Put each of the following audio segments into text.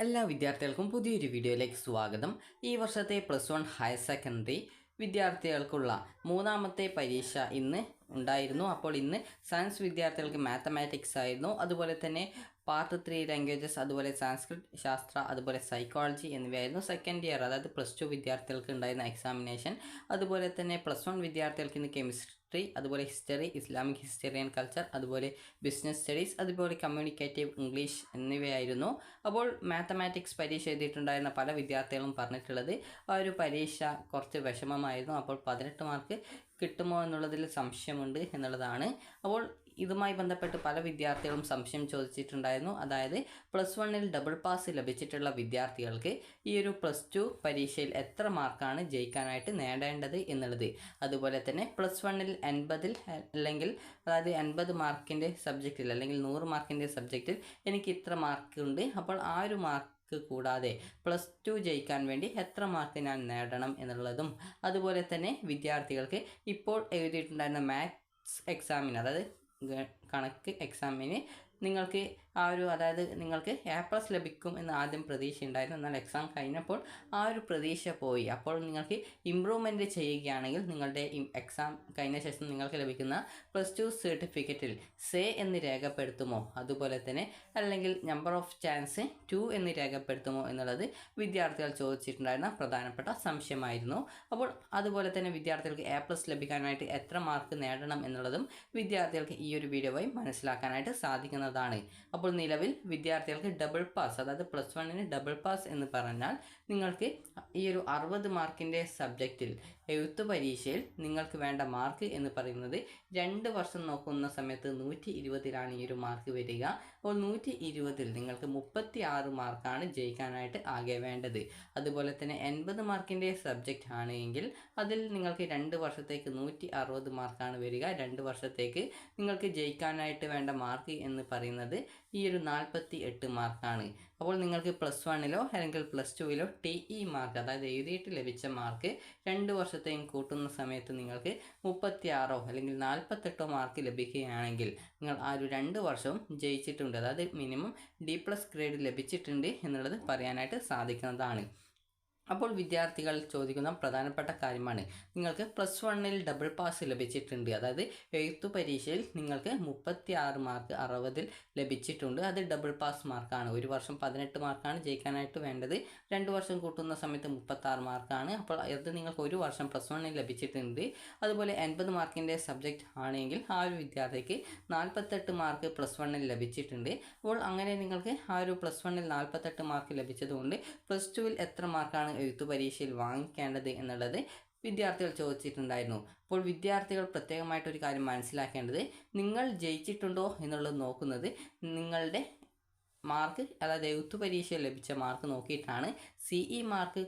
എല്ലാ വിദ്യാർത്ഥികൾക്കും പുതിയൊരു വീഡിയോയിലേക്ക് സ്വാഗതം. ഈ വർഷത്തെ പ്ലസ് വൺ ഹയർ സെക്കൻഡറി വിദ്യാർത്ഥികൾക്കുള്ള മൂന്നാമത്തെ പരീക്ഷ ഇന്ന് ഉണ്ടായിരുന്നു. അപ്പോൾ ഇന്ന് സയൻസ് വിദ്യാർത്ഥികൾക്ക് മാത്തമാറ്റിക്സ് ആയിരുന്നു. അതുപോലെ തന്നെ പാർട്ട് ത്രീ ലാംഗ്വേജസ് അതുപോലെ സാൻസ്ക്രിറ്റ് ശാസ്ത്ര അതുപോലെ സൈക്കോളജി എന്നിവയായിരുന്നു സെക്കൻഡ് ഇയർ അതായത് പ്ലസ് ടു വിദ്യാർത്ഥികൾക്ക് ഉണ്ടായിരുന്ന എക്സാമിനേഷൻ. അതുപോലെ തന്നെ പ്ലസ് വൺ വിദ്യാർത്ഥികൾക്ക് ഇന്ന് കെമിസ്ട്രി അതുപോലെ history Islamic history and culture അതുപോലെ ബിസിനസ് സ്റ്റഡീസ് അതുപോലെ കമ്മ്യൂണിക്കേറ്റീവ് ഇംഗ്ലീഷ് എന്നിവയായിരുന്നു. അപ്പോൾ മാത്തമാറ്റിക്സ് പരീക്ഷ എഴുതിയിട്ടുണ്ടായിരുന്ന പല വിദ്യാർത്ഥികളും പറഞ്ഞിട്ടുള്ളത് ആ ഒരു പരീക്ഷ കുറച്ച് വിഷമമായിരുന്നു. അപ്പോൾ പതിനെട്ട് മാർക്ക് കിട്ടുമോ എന്നുള്ളതിൽ സംശയമുണ്ട് എന്നുള്ളതാണ്. അപ്പോൾ ഇതുമായി ബന്ധപ്പെട്ട് പല വിദ്യാർത്ഥികളും സംശയം ചോദിച്ചിട്ടുണ്ടായിരുന്നു. അതായത് പ്ലസ് വണ്ണിൽ ഡബിൾ പാസ് ലഭിച്ചിട്ടുള്ള വിദ്യാർത്ഥികൾക്ക് ഈ ഒരു പ്ലസ് ടു പരീക്ഷയിൽ എത്ര മാർക്കാണ് ജയിക്കാനായിട്ട് നേടേണ്ടത് എന്നുള്ളത്. അതുപോലെ തന്നെ പ്ലസ് വണ്ണിൽ എൺപതിൽ അല്ലെങ്കിൽ അതായത് എൺപത് മാർക്കിന്റെ സബ്ജക്റ്റിൽ അല്ലെങ്കിൽ നൂറ് മാർക്കിന്റെ സബ്ജക്റ്റിൽ എനിക്ക് ഇത്ര മാർക്ക് ഉണ്ട്. അപ്പോൾ ആ ഒരു മാർക്ക് മാർക്ക് കൂടാതെ പ്ലസ് ടു ജയിക്കാൻ വേണ്ടി എത്ര മാർക്ക് ഞാൻ നേടണം എന്നുള്ളതും അതുപോലെ തന്നെ വിദ്യാർത്ഥികൾക്ക് ഇപ്പോൾ എഴുതിയിട്ടുണ്ടായിരുന്ന മാത്സ് എക്സാമിന് അതായത് കണക്ക് എക്സാമിന് നിങ്ങൾക്ക് ആ ഒരു അതായത് നിങ്ങൾക്ക് എ പ്ലസ് ലഭിക്കും എന്ന് ആദ്യം പ്രതീക്ഷ ഉണ്ടായിരുന്നു എന്നാൽ എക്സാം കഴിഞ്ഞപ്പോൾ ആ ഒരു പ്രതീക്ഷ പോയി. അപ്പോൾ നിങ്ങൾക്ക് ഇമ്പ്രൂവ്മെന്റ് ചെയ്യുകയാണെങ്കിൽ നിങ്ങളുടെ എക്സാം കഴിഞ്ഞ ശേഷം നിങ്ങൾക്ക് ലഭിക്കുന്ന പ്ലസ് ടു സർട്ടിഫിക്കറ്റിൽ സേ എന്ന് രേഖപ്പെടുത്തുമോ? അതുപോലെ തന്നെ അല്ലെങ്കിൽ നമ്പർ ഓഫ് ചാൻസ് ടു എന്ന് രേഖപ്പെടുത്തുമോ എന്നുള്ളത് വിദ്യാർത്ഥികൾ ചോദിച്ചിട്ടുണ്ടായിരുന്ന പ്രധാനപ്പെട്ട സംശയമായിരുന്നു. അപ്പോൾ അതുപോലെ തന്നെ വിദ്യാർത്ഥികൾക്ക് എ പ്ലസ് ലഭിക്കാനായിട്ട് എത്ര മാർക്ക് നേടണം എന്നുള്ളതും വിദ്യാർത്ഥികൾക്ക് ഈ ഒരു വീഡിയോ വഴി മനസ്സിലാക്കാനായിട്ട് സാധിക്കുന്നതാണ് അപ്പോൾ നിലവിൽ വിദ്യാർത്ഥികൾക്ക് ഡബിൾ പാസ് അതായത് പ്ലസ് വണ്ണിന് ഡബിൾ പാസ് എന്ന് പറഞ്ഞാൽ നിങ്ങൾക്ക് ഈ ഒരു അറുപത് മാർക്കിന്റെ സബ്ജക്റ്റിൽ എഴുത്ത് പരീക്ഷയിൽ നിങ്ങൾക്ക് വേണ്ട മാർക്ക് എന്ന് പറയുന്നത് രണ്ട് വർഷം നോക്കുന്ന സമയത്ത് നൂറ്റി ഇരുപതിലാണ് ഈ ഒരു മാർക്ക് വരിക. അപ്പോൾ നൂറ്റി ഇരുപതിൽ നിങ്ങൾക്ക് മുപ്പത്തി ആറ് മാർക്കാണ് ജയിക്കാനായിട്ട് ആകെ വേണ്ടത്. അതുപോലെ തന്നെ എൺപത് മാർക്കിന്റെ സബ്ജക്റ്റ് ആണ് എങ്കിൽ അതിൽ നിങ്ങൾക്ക് രണ്ട് വർഷത്തേക്ക് നൂറ്റി അറുപത് മാർക്കാണ് വരിക. രണ്ട് വർഷത്തേക്ക് നിങ്ങൾക്ക് ജയിക്കാനായിട്ട് വേണ്ട മാർക്ക് എന്ന് പറയുന്നത് ഈ ഒരു നാൽപ്പത്തി എട്ട് മാർക്കാണ് അപ്പോൾ നിങ്ങൾക്ക് പ്ലസ് വണ്ണിലോ അല്ലെങ്കിൽ പ്ലസ് ടുവിലോ ടി ഇ മാർക്ക് അതായത് എഴുതിയിട്ട് ലഭിച്ച മാർക്ക് രണ്ട് വർഷത്തെയും കൂട്ടുന്ന സമയത്ത് നിങ്ങൾക്ക് മുപ്പത്തി ആറോ അല്ലെങ്കിൽ നാൽപ്പത്തെട്ടോ മാർക്ക് ലഭിക്കുകയാണെങ്കിൽ നിങ്ങൾ ആ ഒരു രണ്ട് വർഷവും ജയിച്ചിട്ടുണ്ട്. അതായത് മിനിമം ഡി പ്ലസ് ഗ്രേഡ് ലഭിച്ചിട്ടുണ്ട് എന്നുള്ളത് പറയാനായിട്ട് സാധിക്കുന്നതാണ്. അപ്പോൾ വിദ്യാർത്ഥികൾ ചോദിക്കുന്ന പ്രധാനപ്പെട്ട കാര്യമാണ്. നിങ്ങൾക്ക് പ്ലസ് വണ്ണിൽ ഡബിൾ പാസ് ലഭിച്ചിട്ടുണ്ട്. അതായത് എഴുത്തു പരീക്ഷയിൽ നിങ്ങൾക്ക് മുപ്പത്തി ആറ് മാർക്ക് അറുപതിൽ ലഭിച്ചിട്ടുണ്ട്. അത് ഡബിൾ പാസ് മാർക്കാണ് ഒരു വർഷം പതിനെട്ട് മാർക്കാണ് ജയിക്കാനായിട്ട് വേണ്ടത്. രണ്ട് വർഷം കൂട്ടുന്ന സമയത്ത് മുപ്പത്താറ് മാർക്കാണ് അപ്പോൾ അത് നിങ്ങൾക്ക് ഒരു വർഷം പ്ലസ് വണ്ണിൽ ലഭിച്ചിട്ടുണ്ട്. അതുപോലെ എൺപത് മാർക്കിന്റെ സബ്ജക്റ്റ് ആണെങ്കിൽ ആ ഒരു വിദ്യാർത്ഥിക്ക് നാൽപ്പത്തെട്ട് മാർക്ക് പ്ലസ് വണ്ണിൽ ലഭിച്ചിട്ടുണ്ട്. അപ്പോൾ അങ്ങനെ നിങ്ങൾക്ക് ആ ഒരു പ്ലസ് വണ്ണിൽ നാൽപ്പത്തെട്ട് മാർക്ക് ലഭിച്ചതുകൊണ്ട് പ്ലസ് ടുവിൽ എത്ര മാർക്കാണ് എഴുത്തു പരീക്ഷയിൽ വാങ്ങിക്കേണ്ടത് എന്നുള്ളത് വിദ്യാർത്ഥികൾ ചോദിച്ചിട്ടുണ്ടായിരുന്നു. അപ്പോൾ വിദ്യാർത്ഥികൾ പ്രത്യേകമായിട്ടൊരു കാര്യം മനസ്സിലാക്കേണ്ടത് നിങ്ങൾ ജയിച്ചിട്ടുണ്ടോ എന്നുള്ളത് നോക്കുന്നത് നിങ്ങളുടെ മാർക്ക് അതായത് എഴുത്തു പരീക്ഷയിൽ ലഭിച്ച മാർക്ക് നോക്കിയിട്ടാണ്. സി ഇ മാർക്ക്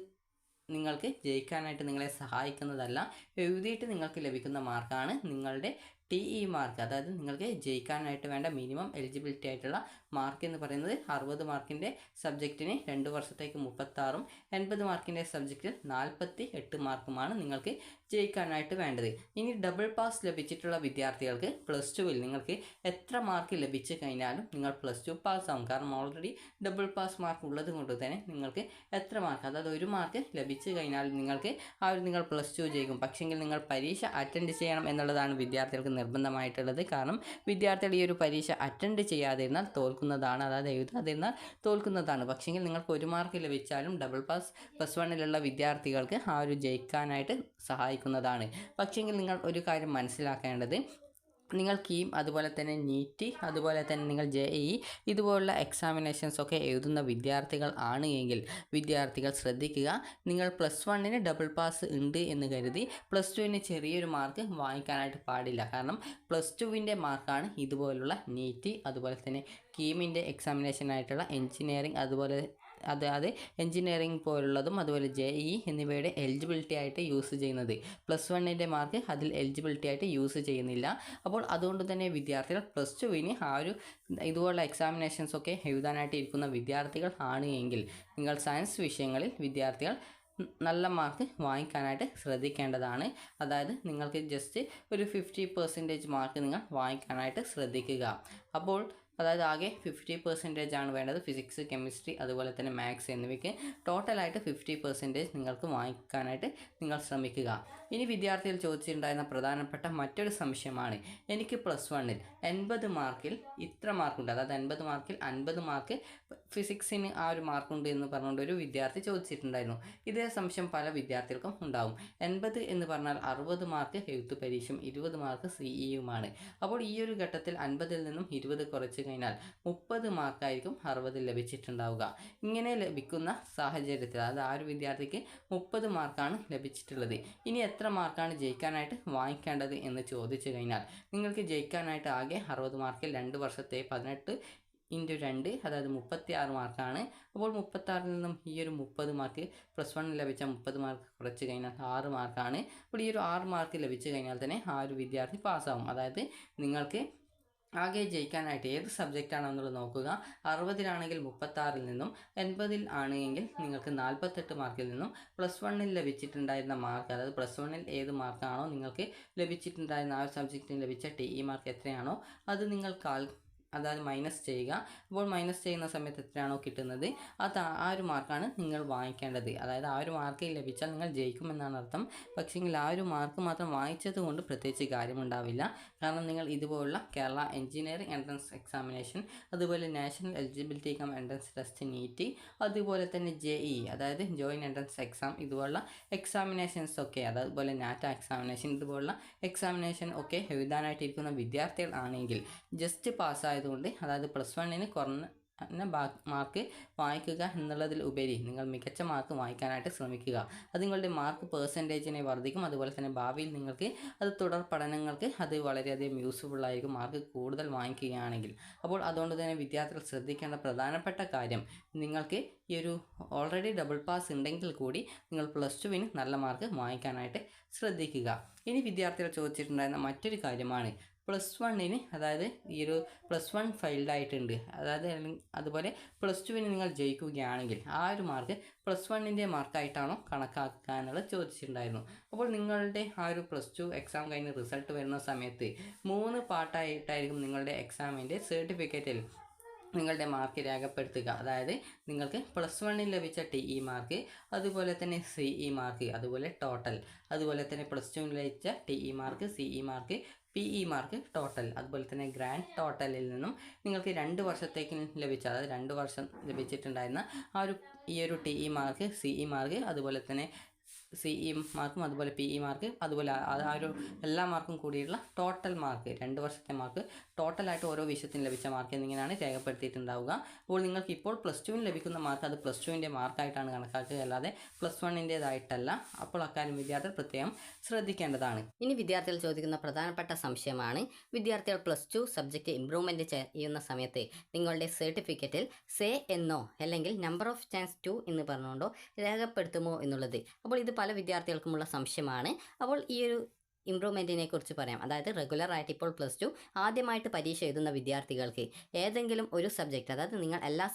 നിങ്ങൾക്ക് ജയിക്കാനായിട്ട് നിങ്ങളെ സഹായിക്കുന്നതല്ല എഴുതിയിട്ട് നിങ്ങൾക്ക് ലഭിക്കുന്ന മാർക്കാണ് നിങ്ങളുടെ ടി ഇ മാർക്ക് അതായത് നിങ്ങൾക്ക് ജയിക്കാനായിട്ട് വേണ്ട മിനിമം എലിജിബിലിറ്റി ആയിട്ടുള്ള മാർക്ക് എന്ന് പറയുന്നത് അറുപത് മാർക്കിന്റെ സബ്ജക്റ്റിന് രണ്ട് വർഷത്തേക്ക് മുപ്പത്താറും എൺപത് മാർക്കിന്റെ സബ്ജക്റ്റിൽ നാൽപ്പത്തി എട്ട് മാർക്കുമാണ് നിങ്ങൾക്ക് ജയിക്കാനായിട്ട് വേണ്ടത്. ഇനി ഡബിൾ പാസ് ലഭിച്ചിട്ടുള്ള വിദ്യാർത്ഥികൾക്ക് പ്ലസ് ടുവിൽ നിങ്ങൾക്ക് എത്ര മാർക്ക് ലഭിച്ചു കഴിഞ്ഞാലും നിങ്ങൾ പ്ലസ് ടു പാസ്സാവും കാരണം ഓൾറെഡി ഡബിൾ പാസ് മാർക്ക് ഉള്ളത് കൊണ്ട് തന്നെ നിങ്ങൾക്ക് എത്ര മാർക്ക് അതായത് ഒരു മാർക്ക് ലഭിച്ചു കഴിഞ്ഞാൽ നിങ്ങൾക്ക് ആ ഒരു നിങ്ങൾ പ്ലസ് ടു ജയിക്കും. പക്ഷെങ്കിൽ നിങ്ങൾ പരീക്ഷ അറ്റൻഡ് ചെയ്യണം എന്നുള്ളതാണ് വിദ്യാർത്ഥികൾക്ക് നിർബന്ധമായിട്ടുള്ളത്. കാരണം വിദ്യാർത്ഥികൾ ഈ ഒരു പരീക്ഷ അറ്റൻഡ് ചെയ്യാതിരുന്നാൽ തോൽക്കുന്നതാണ് അതായത് എഴുതാതിരുന്നാൽ തോൽക്കുന്നതാണ്. പക്ഷെങ്കിൽ നിങ്ങൾക്ക് ഒരു മാർക്ക് ലഭിച്ചാലും ഡബിൾ പാസ് പ്ലസ് വണ്ണിലുള്ള വിദ്യാർത്ഥികൾക്ക് ആ ഒരു ജയിക്കാനായിട്ട് സഹായിക്കുന്നതാണ്. പക്ഷേങ്കിൽ നിങ്ങൾ ഒരു കാര്യം മനസ്സിലാക്കേണ്ടത്. നിങ്ങൾ കീം അതുപോലെ തന്നെ നീറ്റ് അതുപോലെ തന്നെ നിങ്ങൾ ജെ ഇ ഇതുപോലുള്ള എക്സാമിനേഷൻസ് ഒക്കെ എഴുതുന്ന വിദ്യാർത്ഥികൾ ആണ് എങ്കിൽ വിദ്യാർത്ഥികൾ ശ്രദ്ധിക്കുക. നിങ്ങൾ പ്ലസ് വണ്ണിന് ഡബിൾ പാസ് ഉണ്ട് എന്ന് കരുതി പ്ലസ് ടുവിന് ചെറിയൊരു മാർക്ക് വാങ്ങിക്കാനായിട്ട് പാടില്ല. കാരണം പ്ലസ് ടുവിന്റെ മാർക്കാണ് ഇതുപോലുള്ള നീറ്റ് അതുപോലെ തന്നെ കീമിന്റെ എക്സാമിനേഷനായിട്ടുള്ള എഞ്ചിനീയറിംഗ് അതുപോലെ അത് അത്. എഞ്ചിനീയറിംഗ് പോലുള്ളതും അതുപോലെ ജെ ഇ എന്നിവയുടെ എലിജിബിലിറ്റി ആയിട്ട് യൂസ് ചെയ്യുന്നത്. പ്ലസ് വണ്ണിന്റെ മാർക്ക് അതിൽ എലിജിബിലിറ്റി ആയിട്ട് യൂസ് ചെയ്യുന്നില്ല. അപ്പോൾ അതുകൊണ്ട് തന്നെ വിദ്യാർത്ഥികൾ പ്ലസ് ടുവിന് ആ ഒരു ഇതുപോലുള്ള എക്സാമിനേഷൻസ് ഒക്കെ എഴുതാനായിട്ട് ഇരിക്കുന്ന വിദ്യാർത്ഥികൾ ആണ് എങ്കിൽ നിങ്ങൾ സയൻസ് വിഷയങ്ങളിൽ വിദ്യാർത്ഥികൾ നല്ല മാർക്ക് വാങ്ങിക്കാനായിട്ട് ശ്രദ്ധിക്കേണ്ടതാണ്. അതായത് നിങ്ങൾക്ക് ജസ്റ്റ് ഒരു ഫിഫ്റ്റി പെർസെന്റേജ് മാർക്ക് നിങ്ങൾ വാങ്ങിക്കാനായിട്ട് ശ്രദ്ധിക്കുക. അപ്പോൾ അതായത് ആകെ ഫിഫ്റ്റി പെർസെന്റേജ് ആണ് വേണ്ടത്. ഫിസിക്സ് കെമിസ്ട്രി അതുപോലെ തന്നെ മാത്സ് എന്നിവയ്ക്ക്. ടോട്ടലായിട്ട് ഫിഫ്റ്റി പെർസെന്റേജ് നിങ്ങൾക്ക് വാങ്ങിക്കാനായിട്ട് നിങ്ങൾ ശ്രമിക്കുക. ഇനി വിദ്യാർത്ഥികൾ ചോദിച്ചിട്ടുണ്ടായിരുന്ന പ്രധാനപ്പെട്ട മറ്റൊരു സംശയമാണ്. എനിക്ക് പ്ലസ് വണ്ണിൽ എൺപത് മാർക്കിൽ ഇത്ര മാർക്കുണ്ട് അതായത് എൺപത് മാർക്കിൽ അൻപത് മാർക്ക് ഫിസിക്സിന് ആ ഒരു മാർക്കുണ്ട് എന്ന് പറഞ്ഞുകൊണ്ട് ഒരു വിദ്യാർത്ഥി ചോദിച്ചിട്ടുണ്ടായിരുന്നു. ഇതേ സംശയം പല വിദ്യാർത്ഥികൾക്കും ഉണ്ടാവും. എൺപത് എന്ന് പറഞ്ഞാൽ അറുപത് മാർക്ക് എഴുത്ത് പരീക്ഷയും ഇരുപത് മാർക്ക് സിഇയുമാണ് അപ്പോൾ ഈ ഒരു ഘട്ടത്തിൽ അൻപതിൽ നിന്നും ഇരുപത് കുറച്ച് കഴിഞ്ഞാൽ മുപ്പത് മാർക്കായിരിക്കും അറുപതിൽ ലഭിച്ചിട്ടുണ്ടാവുക. ഇങ്ങനെ ലഭിക്കുന്ന സാഹചര്യത്തിൽ അതായത് ആ ഒരു വിദ്യാർത്ഥിക്ക് മുപ്പത് മാർക്കാണ് ലഭിച്ചിട്ടുള്ളത്. ഇനി എത്ര മാർക്കാണ് ജയിക്കാനായിട്ട് വാങ്ങിക്കേണ്ടത് എന്ന് ചോദിച്ചു കഴിഞ്ഞാൽ നിങ്ങൾക്ക് ജയിക്കാനായിട്ട് ആകെ അറുപത് മാർക്കിൽ രണ്ട് വർഷത്തെ പതിനെട്ട് ഇന്റു രണ്ട് അതായത് മുപ്പത്തി ആറ് മാർക്കാണ്. അപ്പോൾ മുപ്പത്താറിൽ നിന്നും ഈ ഒരു മുപ്പത് മാർക്ക് പ്ലസ് വണ്ണിൽ ലഭിച്ച മുപ്പത് മാർക്ക് കുറച്ച് കഴിഞ്ഞാൽ ആറ് മാർക്കാണ്. അപ്പോൾ ഈ ഒരു ആറ് മാർക്ക് ലഭിച്ചു കഴിഞ്ഞാൽ തന്നെ ആ ഒരു വിദ്യാർത്ഥി പാസ്സാവും. അതായത് നിങ്ങൾക്ക് ആകെ ജയിക്കാനായിട്ട് ഏത് സബ്ജക്റ്റാണോ എന്നുള്ളത് നോക്കുക. അറുപതിലാണെങ്കിൽ മുപ്പത്താറിൽ നിന്നും എൺപതിൽ ആണെങ്കിൽ നിങ്ങൾക്ക് നാൽപ്പത്തെട്ട് മാർക്കിൽ നിന്നും പ്ലസ് വണ്ണിൽ ലഭിച്ചിട്ടുണ്ടായിരുന്ന മാർക്ക് അതായത് പ്ലസ് വണ്ണിൽ ഏത് മാർക്കാണോ നിങ്ങൾക്ക് ലഭിച്ചിട്ടുണ്ടായിരുന്ന ആ ഒരു സബ്ജക്റ്റിന് ലഭിച്ച ടി ഇ മാർക്ക് എത്രയാണോ അത് നിങ്ങൾ കാൽ അതായത് മൈനസ് ചെയ്യുക. അപ്പോൾ മൈനസ് ചെയ്യുന്ന സമയത്ത് എത്രയാണോ കിട്ടുന്നത്? അത് ആ- ഒരു മാർക്കാണ് നിങ്ങൾ വാങ്ങിക്കേണ്ടത്. അതായത് ആ ഒരു മാർക്ക് ലഭിച്ചാൽ നിങ്ങൾ ജയിക്കുമെന്നാണ് അർത്ഥം. പക്ഷേങ്കിൽ ആ ഒരു മാർക്ക് മാത്രം വാങ്ങിച്ചത് കൊണ്ട് പ്രത്യേകിച്ച് കാര്യമുണ്ടാവില്ല കാരണം നിങ്ങൾ ഇതുപോലുള്ള കേരള എഞ്ചിനീയറിംഗ് എൻട്രൻസ് എക്സാമിനേഷൻ അതുപോലെ national eligibility cum entrance test NEET അതുപോലെ തന്നെ ജെ ഇ അതായത് ജോയിൻ എൻട്രൻസ് എക്സാം ഇതുപോലുള്ള എക്സാമിനേഷൻസ് ഒക്കെ അതുപോലെ നാറ്റ എക്സാമിനേഷൻ ഇതുപോലുള്ള എക്സാമിനേഷൻ ഒക്കെ എഴുതാനായിട്ടിരിക്കുന്ന വിദ്യാർത്ഥികൾ ആണെങ്കിൽ ജസ്റ്റ് പാസ്സായതുകൊണ്ട് അതായത് പ്ലസ് വണ്ണിന് കുറഞ്ഞ മാർക്ക് വാങ്ങിക്കുക എന്നുള്ളതിൽ ഉപരി നിങ്ങൾ മികച്ച മാർക്ക് വാങ്ങിക്കാനായിട്ട് ശ്രമിക്കുക. അത് നിങ്ങളുടെ മാർക്ക് പേഴ്സന്റേജിനെ വർദ്ധിക്കും. അതുപോലെ തന്നെ ഭാവിയിൽ നിങ്ങൾക്ക് അത് തുടർ പഠനങ്ങൾക്ക് അത് വളരെയധികം യൂസ്ഫുൾ ആയിരിക്കും. മാർക്ക് കൂടുതൽ വാങ്ങിക്കുകയാണെങ്കിൽ. അപ്പോൾ അതുകൊണ്ട് തന്നെ വിദ്യാർത്ഥികൾ ശ്രദ്ധിക്കേണ്ട പ്രധാനപ്പെട്ട കാര്യം നിങ്ങൾക്ക് ഈ ഒരു ഓൾറെഡി ഡബിൾ പാസ് ഉണ്ടെങ്കിൽ കൂടി നിങ്ങൾ പ്ലസ് ടുവിന് നല്ല മാർക്ക് വാങ്ങിക്കാനായിട്ട് ശ്രദ്ധിക്കുക. ഇനി വിദ്യാർത്ഥികൾ ചോദിച്ചിട്ടുണ്ടായിരുന്ന മറ്റൊരു കാര്യമാണ് പ്ലസ് വണ്ണിന് അതായത് ഈ ഒരു പ്ലസ് വൺ ഫൈൽഡ് ആയിട്ടുണ്ട്. അതായത് അതുപോലെ പ്ലസ് ടുവിന് നിങ്ങൾ ജയിക്കുകയാണെങ്കിൽ ആ ഒരു മാർക്ക് പ്ലസ് വണ്ണിന്റെ മാർക്കായിട്ടാണോ കണക്കാക്കുക എന്നുള്ളത് ചോദിച്ചിട്ടുണ്ടായിരുന്നു. അപ്പോൾ നിങ്ങളുടെ ആ ഒരു പ്ലസ് ടു എക്സാം കഴിഞ്ഞ് റിസൾട്ട് വരുന്ന സമയത്ത് മൂന്ന് പാർട്ടായിട്ടായിരിക്കും നിങ്ങളുടെ എക്സാമിന്റെ സർട്ടിഫിക്കറ്റിൽ നിങ്ങളുടെ മാർക്ക് രേഖപ്പെടുത്തുക. അതായത് നിങ്ങൾക്ക് പ്ലസ് വണ്ണിൽ ലഭിച്ച ടി ഇ മാർക്ക് അതുപോലെ തന്നെ സി ഇ മാർക്ക് അതുപോലെ ടോട്ടൽ അതുപോലെ തന്നെ പ്ലസ് ടുവിൽ ലഭിച്ച T E mark C E mark P E mark total അതുപോലെ തന്നെ ഗ്രാൻഡ് ടോട്ടലിൽ നിന്നും നിങ്ങൾക്ക് രണ്ട് വർഷത്തേക്ക് ലഭിച്ച അതായത് രണ്ട് വർഷം ലഭിച്ചിട്ടുണ്ടായിരുന്ന ആ ഒരു ഈ ഒരു T E mark C E mark അതുപോലെ തന്നെ സി ഇ മാർക്കും അതുപോലെ പി ഇ മാർക്ക് അതുപോലെ ആ ഒരു എല്ലാ മാർക്കും കൂടിയുള്ള ടോട്ടൽ മാർക്ക് രണ്ട് വർഷത്തെ മാർക്ക് ടോട്ടലായിട്ട് ഓരോ വിഷയത്തിന് ലഭിച്ച മാർക്ക് എന്നിങ്ങനെയാണ് രേഖപ്പെടുത്തിയിട്ടുണ്ടാവുക. അപ്പോൾ നിങ്ങൾക്ക് ഇപ്പോൾ പ്ലസ് ടുവിന് ലഭിക്കുന്ന മാർക്ക് അത് പ്ലസ് ടുവിന്റെ മാർക്കായിട്ടാണ് കണക്കാക്കുക. അല്ലാതെ പ്ലസ് വണ്ണിന്റേതായിട്ടല്ല. അപ്പോൾ അക്കാര്യം വിദ്യാർത്ഥികൾ പ്രത്യേകം ശ്രദ്ധിക്കേണ്ടതാണ്. ഇനി വിദ്യാർത്ഥികൾ ചോദിക്കുന്ന പ്രധാനപ്പെട്ട സംശയമാണ്. വിദ്യാർത്ഥികൾ പ്ലസ് ടു സബ്ജക്റ്റ് ഇംപ്രൂവ്മെന്റ് ചെയ്യുന്ന സമയത്ത് നിങ്ങളുടെ സർട്ടിഫിക്കറ്റിൽ സേ എന്നോ അല്ലെങ്കിൽ നമ്പർ ഓഫ് ചാൻസ് ടു എന്ന് പറഞ്ഞുകൊണ്ടോ രേഖപ്പെടുത്തുമോ എന്നുള്ളത്. അപ്പോൾ ഇത് പല വിദ്യാർത്ഥികൾക്കുമുള്ള സംശയമാണ്. അപ്പോൾ ഈ ഒരു ഇമ്പ്രൂവ്മെന്റിനെ കുറിച്ച് പറയാം. അതായത് റെഗുലർ ആയിട്ട് ഇപ്പോൾ പ്ലസ് ടു ആദ്യമായിട്ട് പരീക്ഷ എഴുതുന്ന വിദ്യാർത്ഥികൾക്ക് ഏതെങ്കിലും ഒരു സബ്ജക്റ്റ് അതായത് നിങ്ങൾ എല്ലാ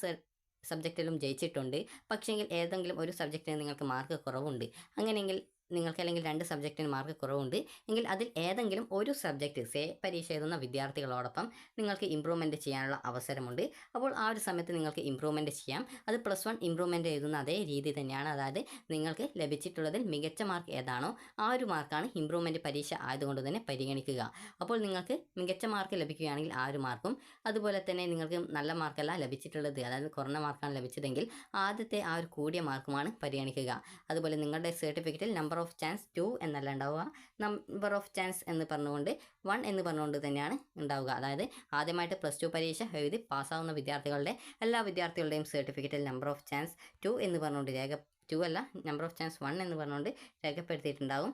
സബ്ജക്റ്റിലും ജയിച്ചിട്ടുണ്ട്. പക്ഷേങ്കിൽ ഏതെങ്കിലും ഒരു സബ്ജക്റ്റിന് നിങ്ങൾക്ക് മാർക്ക് കുറവുണ്ട്. അങ്ങനെയെങ്കിൽ നിങ്ങൾക്ക് അല്ലെങ്കിൽ രണ്ട് സബ്ജക്റ്റിന് മാർക്ക് കുറവുണ്ട്. എങ്കിൽ അതിൽ ഏതെങ്കിലും ഒരു സബ്ജക്റ്റ് സേ പരീക്ഷ എഴുതുന്ന വിദ്യാർത്ഥികളോടൊപ്പം നിങ്ങൾക്ക് ഇമ്പ്രൂവ്മെന്റ് ചെയ്യാനുള്ള അവസരമുണ്ട്. അപ്പോൾ ആ ഒരു സമയത്ത് നിങ്ങൾക്ക് ഇമ്പ്രൂവ്മെന്റ് ചെയ്യാം. അത് പ്ലസ് വൺ ഇമ്പ്രൂവ്മെന്റ് എഴുതുന്ന അതേ രീതി തന്നെയാണ്. അതായത് നിങ്ങൾക്ക് ലഭിച്ചിട്ടുള്ളതിൽ മികച്ച മാർക്ക് ഏതാണോ ആ ഒരു മാർക്കാണ് ഇമ്പ്രൂവ്മെന്റ് പരീക്ഷ ആയതുകൊണ്ട് തന്നെ പരിഗണിക്കുക. അപ്പോൾ നിങ്ങൾക്ക് മികച്ച മാർക്ക് ലഭിക്കുകയാണെങ്കിൽ ആ ഒരു മാർക്കും. അതുപോലെ തന്നെ നിങ്ങൾക്ക് നല്ല മാർക്കല്ല ലഭിച്ചിട്ടുള്ളത്. അതായത് കുറഞ്ഞ മാർക്കാണ് ലഭിച്ചതെങ്കിൽ ആദ്യത്തെ ആ ഒരു കൂടിയ മാർക്കുമാണ് പരിഗണിക്കുക. അതുപോലെ നിങ്ങളുടെ സർട്ടിഫിക്കറ്റിൽ നമ്പർ ഓഫ് ചാൻസ് ടു എന്നല്ല ഉണ്ടാവുക. നമ്പർ ഓഫ് ചാൻസ് എന്ന് പറഞ്ഞുകൊണ്ട് വൺ എന്ന് പറഞ്ഞുകൊണ്ട് തന്നെയാണ് ഉണ്ടാവുക. അതായത് ആദ്യമായിട്ട് പ്ലസ് ടു പരീക്ഷ എഴുതി പാസ്സാവുന്ന വിദ്യാർത്ഥികളുടെ എല്ലാ വിദ്യാർത്ഥികളുടെയും സർട്ടിഫിക്കറ്റിൽ നമ്പർ ഓഫ് ചാൻസ് ടു എന്ന് പറഞ്ഞുകൊണ്ട് രേഖ ടു അല്ല നമ്പർ ഓഫ് ചാൻസ് വൺ എന്ന് പറഞ്ഞുകൊണ്ട് രേഖപ്പെടുത്തിയിട്ടുണ്ടാവും.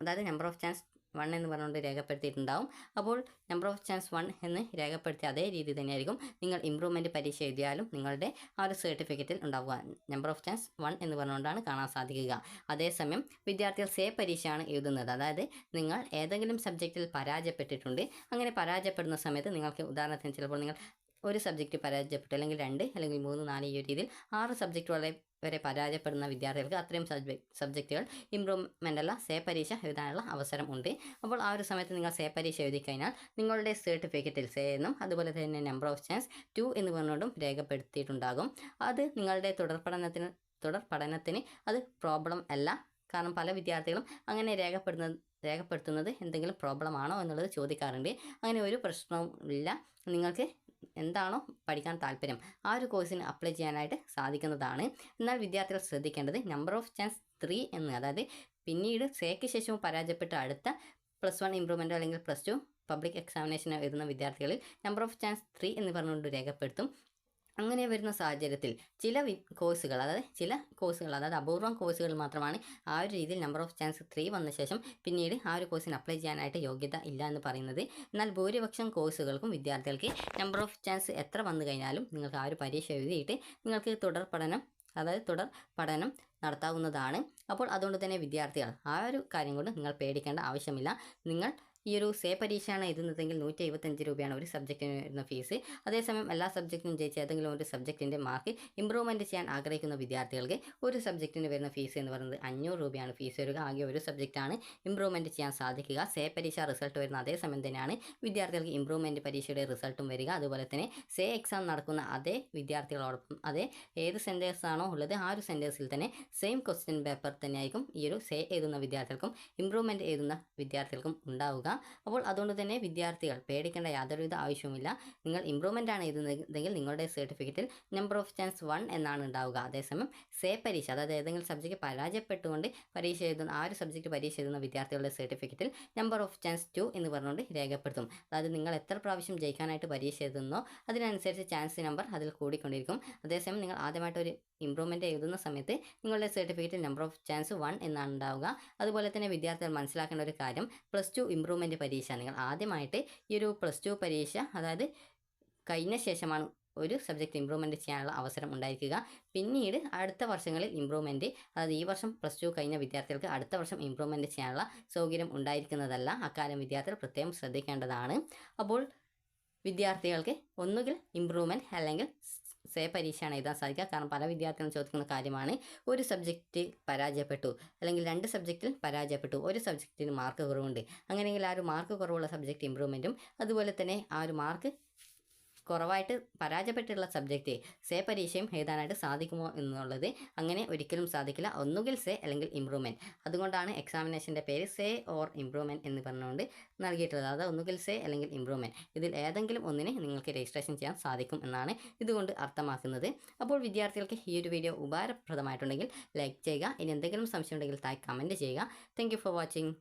അതായത് നമ്പർ ഓഫ് ചാൻസ് വൺ എന്ന് പറഞ്ഞുകൊണ്ട് രേഖപ്പെടുത്തിയിട്ടുണ്ടാവും. അപ്പോൾ നമ്പർ ഓഫ് ചാൻസ് വൺ എന്ന് രേഖപ്പെടുത്തി അതേ രീതി തന്നെയായിരിക്കും നിങ്ങൾ ഇമ്പ്രൂവ്മെന്റ് പരീക്ഷ എഴുതിയാലും നിങ്ങളുടെ ആ ഒരു സർട്ടിഫിക്കറ്റിൽ ഉണ്ടാവുക. നമ്പർ ഓഫ് ചാൻസ് വൺ എന്ന് പറഞ്ഞുകൊണ്ടാണ് കാണാൻ സാധിക്കുക. അതേസമയം വിദ്യാർത്ഥികൾ സേ പരീക്ഷയാണ് എഴുതുന്നത്. അതായത് നിങ്ങൾ ഏതെങ്കിലും സബ്ജക്റ്റിൽ പരാജയപ്പെട്ടിട്ടുണ്ട്. അങ്ങനെ പരാജയപ്പെടുന്ന സമയത്ത് നിങ്ങൾക്ക് ഉദാഹരണത്തിന് ചിലപ്പോൾ നിങ്ങൾ ഒരു സബ്ജക്റ്റ് പരാജയപ്പെട്ടു അല്ലെങ്കിൽ രണ്ട് അല്ലെങ്കിൽ മൂന്ന് നാല് ഈ ഒരു രീതിയിൽ ആറ് സബ്ജക്റ്റ് വരെ വരെ പരാജയപ്പെടുന്ന വിദ്യാർത്ഥികൾക്ക് അത്രയും സബ്ജക്ട് സബ്ജക്റ്റുകൾ ഇമ്പ്രൂവ്മെന്റ് അല്ല സേ പരീക്ഷ എഴുതാനുള്ള അവസരം ഉണ്ട്. അപ്പോൾ ആ ഒരു സമയത്ത് നിങ്ങൾ സേ പരീക്ഷ എഴുതി കഴിഞ്ഞാൽ നിങ്ങളുടെ സർട്ടിഫിക്കറ്റിൽ സേ എന്നും അതുപോലെ തന്നെ നമ്പർ ഓഫ് ചാൻസ് ടു എന്ന് പറഞ്ഞുകൊണ്ടും രേഖപ്പെടുത്തിയിട്ടുണ്ടാകും. അത് നിങ്ങളുടെ തുടർ പഠനത്തിന് തുടർ പഠനത്തിന് അത് പ്രോബ്ലം അല്ല. കാരണം പല വിദ്യാർത്ഥികളും അങ്ങനെ രേഖപ്പെടുന്ന രേഖപ്പെടുത്തുന്നത് എന്തെങ്കിലും പ്രോബ്ലം ആണോ എന്നുള്ളത് ചോദിക്കാറുണ്ട്. അങ്ങനെ ഒരു പ്രശ്നവും ഇല്ല. നിങ്ങൾക്ക് എന്താണോ പഠിക്കാൻ താല്പര്യം ആ ഒരു കോഴ്സിന് അപ്ലൈ ചെയ്യാനായിട്ട് സാധിക്കുന്നതാണ്. എന്നാൽ വിദ്യാർത്ഥികൾ ശ്രദ്ധിക്കേണ്ടത് നമ്പർ ഓഫ് ചാൻസ് ത്രീ എന്ന് അതായത് പിന്നീട് സേക്ക് ശേഷവും പരാജയപ്പെട്ട അടുത്ത പ്ലസ് വൺ ഇമ്പ്രൂവ്മെന്റ് അല്ലെങ്കിൽ പ്ലസ് ടു പബ്ലിക് എക്സാമിനേഷൻ എഴുതുന്ന വിദ്യാർത്ഥികളിൽ നമ്പർ ഓഫ് ചാൻസ് ത്രീ എന്ന് പറഞ്ഞുകൊണ്ട് രേഖപ്പെടുത്തും. അങ്ങനെ വരുന്ന സാഹചര്യത്തിൽ ചില കോഴ്സുകൾ അതായത് ചില കോഴ്സുകൾ അതായത് അപൂർവം കോഴ്സുകൾ മാത്രമാണ് ആ ഒരു രീതിയിൽ നമ്പർ ഓഫ് ചാൻസ് ത്രീ വന്ന ശേഷം പിന്നീട് ആ ഒരു കോഴ്സിന് അപ്ലൈ ചെയ്യാനായിട്ട് യോഗ്യത ഇല്ല എന്ന് പറയുന്നത്. എന്നാൽ ഭൂരിപക്ഷം കോഴ്സുകൾക്കും വിദ്യാർത്ഥികൾക്ക് നമ്പർ ഓഫ് ചാൻസ് എത്ര വന്നു കഴിഞ്ഞാലും നിങ്ങൾക്ക് ആ ഒരു പരീക്ഷ എഴുതിയിട്ട് നിങ്ങൾക്ക് തുടർ പഠനം അതായത് തുടർ പഠനം നടത്താവുന്നതാണ്. അപ്പോൾ അതുകൊണ്ട് തന്നെ വിദ്യാർത്ഥികൾ ആ ഒരു കാര്യം കൊണ്ട് നിങ്ങൾ പേടിക്കേണ്ട ആവശ്യമില്ല. നിങ്ങൾ ഈ ഒരു സേ പരീക്ഷയാണ് എഴുതുന്നതെങ്കിൽ നൂറ്റി എഴുപത്തഞ്ച് രൂപയാണ് ഒരു സബ്ജക്റ്റിന് വരുന്ന ഫീസ് അതേസമയം എല്ലാ സബ്ജക്റ്റിനും ജയിച്ച ഏതെങ്കിലും ഒരു സബ്ജക്റ്റിന്റെ മാർക്ക് ഇമ്പ്രൂവ്മെന്റ് ചെയ്യാൻ ആഗ്രഹിക്കുന്ന വിദ്യാർത്ഥികൾക്ക് ഒരു സബ്ജക്റ്റിന് വരുന്ന ഫീസ് എന്ന് പറയുന്നത് അഞ്ഞൂറ് രൂപയാണ്. ഫീസ് വരിക ആകെ ഒരു സബ്ജക്റ്റാണ് ഇമ്പ്രൂവ്മെന്റ് ചെയ്യാൻ സാധിക്കുക. സേ പരീക്ഷ റിസൾട്ട് വരുന്ന അതേസമയം തന്നെയാണ് വിദ്യാർത്ഥികൾക്ക് ഇമ്പ്രൂവ്മെന്റ് പരീക്ഷയുടെ റിസൾട്ടും വരിക. അതുപോലെ തന്നെ സേ എക്സാം നടക്കുന്ന അതേ വിദ്യാർത്ഥികളോടൊപ്പം അതേ ഏത് സെന്റേഴ്സ് ആണോ ഉള്ളത് ആ ഒരു സെന്റേഴ്സിൽ തന്നെ സെയിം ക്വസ്റ്റ്യൻ പേപ്പർ തന്നെയായിരിക്കും ഈ ഒരു സേ എഴുതുന്ന വിദ്യാർത്ഥികൾക്കും ഇമ്പ്രൂവ്മെന്റ് എഴുതുന്ന വിദ്യാർത്ഥികൾക്കും ഉണ്ടാവുക. അപ്പോൾ അതുകൊണ്ട് തന്നെ വിദ്യാർത്ഥികൾ പേടിക്കേണ്ട യാതൊരുവിധ ആവശ്യവുമില്ല. നിങ്ങൾ ഇമ്പ്രൂവ്മെന്റ് ആണ് എഴുതുന്നതെങ്കിൽ നിങ്ങളുടെ സർട്ടിഫിക്കറ്റിൽ നമ്പർ ഓഫ് ചാൻസ് വൺ എന്നാണ് ഉണ്ടാവുക. അതേസമയം സേ പരീക്ഷ അതായത് ഏതെങ്കിലും സബ്ജക്റ്റ് പരാജയപ്പെട്ടുകൊണ്ട് പരീക്ഷ എഴുതുന്ന ആ ഒരു സബ്ജക്റ്റ് പരീക്ഷ എഴുതുന്ന വിദ്യാർത്ഥികളുടെ സർട്ടിഫിക്കറ്റിൽ നമ്പർ ഓഫ് ചാൻസ് ടു എന്ന് പറഞ്ഞുകൊണ്ട് രേഖപ്പെടുത്തും. അതായത് നിങ്ങൾ എത്ര പ്രാവശ്യം ജയിക്കാനായിട്ട് പരീക്ഷ എഴുതുന്നോ അതിനനുസരിച്ച് ചാൻസ് നമ്പർ അതിൽ കൂടിക്കൊണ്ടിരിക്കും. അതേസമയം നിങ്ങൾ ആദ്യമായിട്ട് ഒരു ഇമ്പ്രൂവ്മെന്റ് എഴുതുന്ന സമയത്ത് നിങ്ങളുടെ സർട്ടിഫിക്കറ്റിൽ നമ്പർ ഓഫ് ചാൻസ് വൺ എന്നാണ് ഉണ്ടാവുക. അതുപോലെ തന്നെ വിദ്യാർത്ഥികൾ മനസ്സിലാക്കേണ്ട ഒരു കാര്യം പ്ലസ് ടു ഇമ്പ്രൂവ്മെന്റ് പരീക്ഷ നിങ്ങൾ ആദ്യമായിട്ട് ഈ ഒരു പ്ലസ് ടു പരീക്ഷ അതായത് കഴിഞ്ഞ ശേഷമാണ് ഒരു സബ്ജക്റ്റ് ഇമ്പ്രൂവ്മെന്റ് ചെയ്യാനുള്ള അവസരം ഉണ്ടായിരിക്കുക. പിന്നീട് അടുത്ത വർഷങ്ങളിൽ ഇമ്പ്രൂവ്മെന്റ് അതായത് ഈ വർഷം പ്ലസ് ടു കഴിഞ്ഞ വിദ്യാർത്ഥികൾക്ക് അടുത്ത വർഷം ഇമ്പ്രൂവ്മെന്റ് ചെയ്യാനുള്ള സൗകര്യം ഉണ്ടായിരിക്കുന്നതല്ല. അക്കാലം വിദ്യാർത്ഥികൾ പ്രത്യേകം ശ്രദ്ധിക്കേണ്ടതാണ്. അപ്പോൾ വിദ്യാർത്ഥികൾക്ക് ഒന്നുകിൽ ഇമ്പ്രൂവ്മെന്റ് അല്ലെങ്കിൽ സേ പരീക്ഷയാണ് എഴുതാൻ സാധിക്കുക. കാരണം പല വിദ്യാർത്ഥികളും ചോദിക്കുന്ന കാര്യമാണ് ഒരു സബ്ജക്റ്റ് പരാജയപ്പെട്ടു അല്ലെങ്കിൽ രണ്ട് സബ്ജക്റ്റിൽ പരാജയപ്പെട്ടു ഒരു സബ്ജക്റ്റിന് മാർക്ക് കുറവുണ്ട്. അങ്ങനെയെങ്കിൽ ആ ഒരു മാർക്ക് കുറവുള്ള സബ്ജക്റ്റ് ഇമ്പ്രൂവ്മെന്റും അതുപോലെ തന്നെ ആ ഒരു മാർക്ക് കുറവായിട്ട് പരാജയപ്പെട്ടിട്ടുള്ള സബ്ജക്റ്റ് സേ പരീക്ഷയും എഴുതാനായിട്ട് സാധിക്കുമോ എന്നുള്ളത് അങ്ങനെ ഒരിക്കലും സാധിക്കില്ല. ഒന്നുകിൽ സേ അല്ലെങ്കിൽ ഇമ്പ്രൂവ്മെന്റ് അതുകൊണ്ടാണ് എക്സാമിനേഷന്റെ പേര് സേ ഓർ ഇമ്പ്രൂവ്മെന്റ് എന്ന് പറഞ്ഞുകൊണ്ട് നൽകിയിട്ടുള്ളത്. അതായത് ഒന്നുകിൽ സേ അല്ലെങ്കിൽ ഇമ്പ്രൂവ്മെന്റ് ഇതിൽ ഏതെങ്കിലും ഒന്നിനെ നിങ്ങൾക്ക് രജിസ്ട്രേഷൻ ചെയ്യാൻ സാധിക്കും എന്നാണ് ഇതുകൊണ്ട് അർത്ഥമാക്കുന്നത്. അപ്പോൾ വിദ്യാർത്ഥികൾക്ക് ഈ ഒരു വീഡിയോ ഉപകാരപ്രദമായിട്ടുണ്ടെങ്കിൽ ലൈക്ക് ചെയ്യുക. ഇനി എന്തെങ്കിലും സംശയം ഉണ്ടെങ്കിൽ താഴെ കമന്റ് ചെയ്യുക. Thank for watching